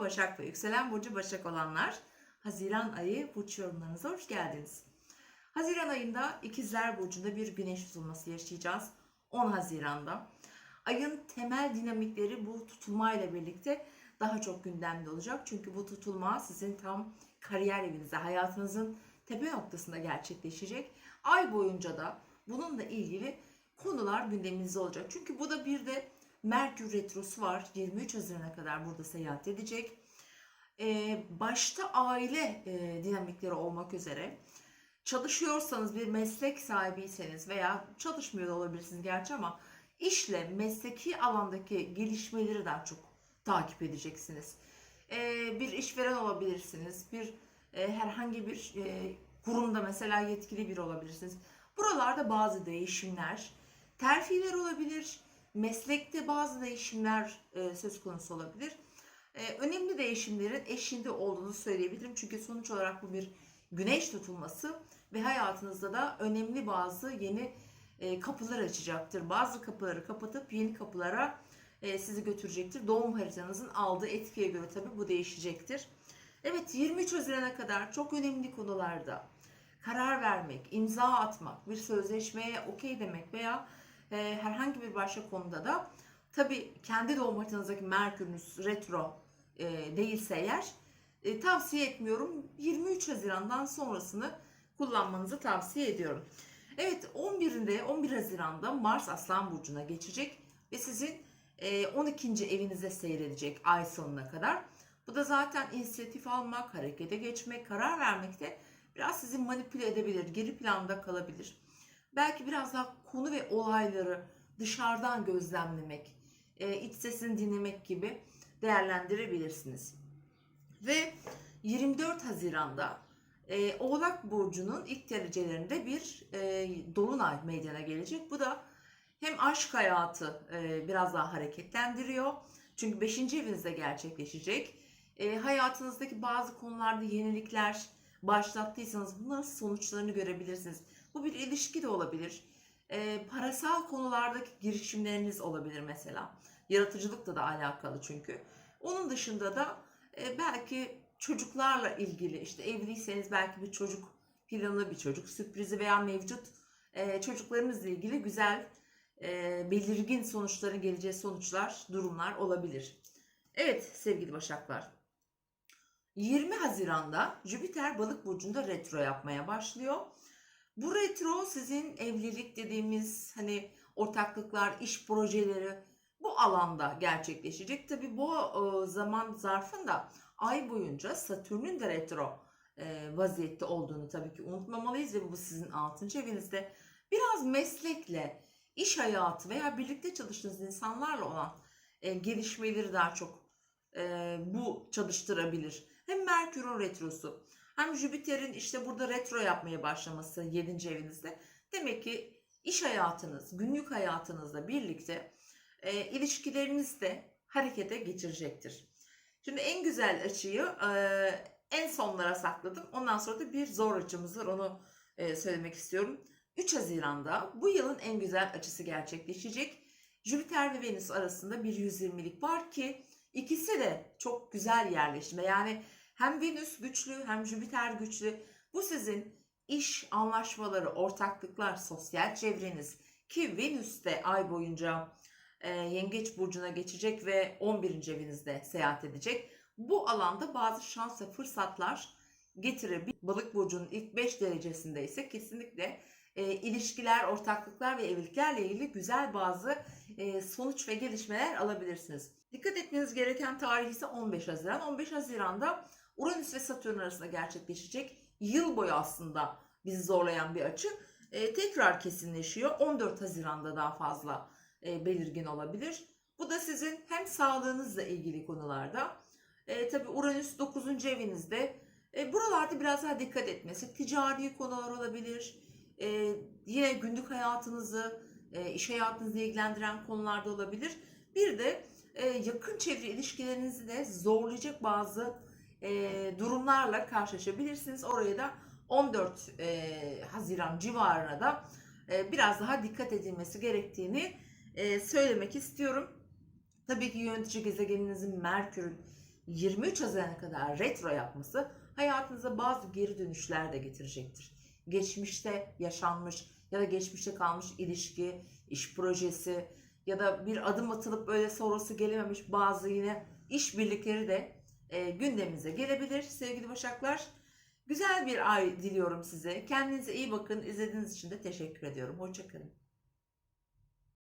Başak ve Yükselen Burcu Başak olanlar. Haziran ayı burç yorumlarınıza hoş geldiniz. Haziran ayında İkizler Burcu'nda bir güneş tutulması yaşayacağız. 10 Haziran'da. Ayın temel dinamikleri bu tutulmayla birlikte daha çok gündemde olacak. Çünkü bu tutulma sizin tam kariyer evinizde, hayatınızın tepe noktasında gerçekleşecek. Ay boyunca da bununla ilgili konular gündeminizde olacak. Çünkü bu da bir de Merkür Retrosu var. 23 Haziran'a kadar burada seyahat edecek. Ee, başta aile e, dinamikleri olmak üzere çalışıyorsanız bir meslek sahibiyseniz veya çalışmıyor da olabilirsiniz gerçi ama işle mesleki alandaki gelişmeleri daha çok takip edeceksiniz. Ee, bir işveren olabilirsiniz. Bir e, herhangi bir e, kurumda mesela yetkili bir olabilirsiniz. Buralarda bazı değişimler, terfiler olabilir, meslekte bazı değişimler e, söz konusu olabilir. E, önemli değişimlerin eşinde olduğunu söyleyebilirim. Çünkü sonuç olarak bu bir güneş tutulması ve hayatınızda da önemli bazı yeni e, kapılar açacaktır. Bazı kapıları kapatıp yeni kapılara e, sizi götürecektir. Doğum haritanızın aldığı etkiye göre tabii bu değişecektir. Evet 23 Haziran'a kadar çok önemli konularda karar vermek, imza atmak, bir sözleşmeye okey demek veya e, herhangi bir başka konuda da tabii kendi doğum haritanızdaki Merkür'ünüz retro e, değilse eğer e, tavsiye etmiyorum. 23 Haziran'dan sonrasını kullanmanızı tavsiye ediyorum. Evet 11'inde 11 Haziran'da Mars Aslan Burcu'na geçecek ve sizin e, 12. evinize seyredecek ay sonuna kadar. Bu da zaten inisiyatif almak, harekete geçmek, karar vermekte biraz sizi manipüle edebilir, geri planda kalabilir. Belki biraz daha konu ve olayları dışarıdan gözlemlemek, e, iç sesini dinlemek gibi değerlendirebilirsiniz. Ve 24 Haziran'da e, Oğlak Burcu'nun ilk derecelerinde bir e, dolunay meydana gelecek. Bu da hem aşk hayatı e, biraz daha hareketlendiriyor. Çünkü 5. evinizde gerçekleşecek. E, hayatınızdaki bazı konularda yenilikler başlattıysanız bunların sonuçlarını görebilirsiniz. Bu bir ilişki de olabilir. E, parasal konulardaki girişimleriniz olabilir mesela. Yaratıcılıkla da alakalı çünkü. Onun dışında da e, belki çocuklarla ilgili işte evliyseniz belki bir çocuk planı, bir çocuk sürprizi veya mevcut e, çocuklarınızla ilgili güzel e, belirgin sonuçların geleceği sonuçlar, durumlar olabilir. Evet sevgili Başaklar. 20 Haziran'da Jüpiter Balık burcunda retro yapmaya başlıyor. Bu retro sizin evlilik dediğimiz hani ortaklıklar, iş projeleri bu alanda gerçekleşecek. Tabi bu e, zaman zarfında ay boyunca Satürn'ün de retro e, vaziyette olduğunu tabii ki unutmamalıyız ve bu sizin 6. evinizde. Biraz meslekle, iş hayatı veya birlikte çalıştığınız insanlarla olan e, gelişmeleri daha çok bu çalıştırabilir. Hem Merkür'ün retrosu hem Jüpiter'in işte burada retro yapmaya başlaması 7. evinizde. Demek ki iş hayatınız, günlük hayatınızla birlikte e, ilişkileriniz de harekete geçirecektir. Şimdi en güzel açıyı e, en sonlara sakladım. Ondan sonra da bir zor açımız var. Onu e, söylemek istiyorum. 3 Haziran'da bu yılın en güzel açısı gerçekleşecek. Jüpiter ve Venüs arasında bir 120'lik var ki ikisi de çok güzel yerleşme. Yani hem Venüs güçlü hem Jüpiter güçlü. Bu sizin iş anlaşmaları, ortaklıklar, sosyal çevreniz ki Venüs de ay boyunca e, Yengeç burcuna geçecek ve 11. evinizde seyahat edecek. Bu alanda bazı şans ve fırsatlar getirebilir. Balık burcunun ilk 5 derecesinde ise kesinlikle e, ilişkiler, ortaklıklar ve evliliklerle ilgili güzel bazı e, sonuç ve gelişmeler alabilirsiniz. Dikkat etmeniz gereken tarih ise 15 Haziran. 15 Haziran'da Uranüs ve Satürn arasında gerçekleşecek yıl boyu aslında bizi zorlayan bir açı e, tekrar kesinleşiyor. 14 Haziran'da daha fazla e, belirgin olabilir. Bu da sizin hem sağlığınızla ilgili konularda e, tabi Uranüs 9. evinizde e, buralarda biraz daha dikkat etmesi ticari konular olabilir. E, yine günlük hayatınızı e, iş hayatınızı ilgilendiren konularda olabilir. Bir de e, yakın çevre ilişkilerinizi de zorlayacak bazı e, durumlarla karşılaşabilirsiniz. Oraya da 14 e, Haziran civarına da e, biraz daha dikkat edilmesi gerektiğini e, söylemek istiyorum. Tabii ki yönetici gezegeninizin Merkür'ün 23 Haziran'a kadar retro yapması hayatınıza bazı geri dönüşler de getirecektir. Geçmişte yaşanmış ya da geçmişte kalmış ilişki, iş projesi ya da bir adım atılıp böyle sonrası gelememiş bazı yine iş birlikleri de e, gündemimize gelebilir sevgili Başaklar. Güzel bir ay diliyorum size. Kendinize iyi bakın. İzlediğiniz için de teşekkür ediyorum. Hoşçakalın.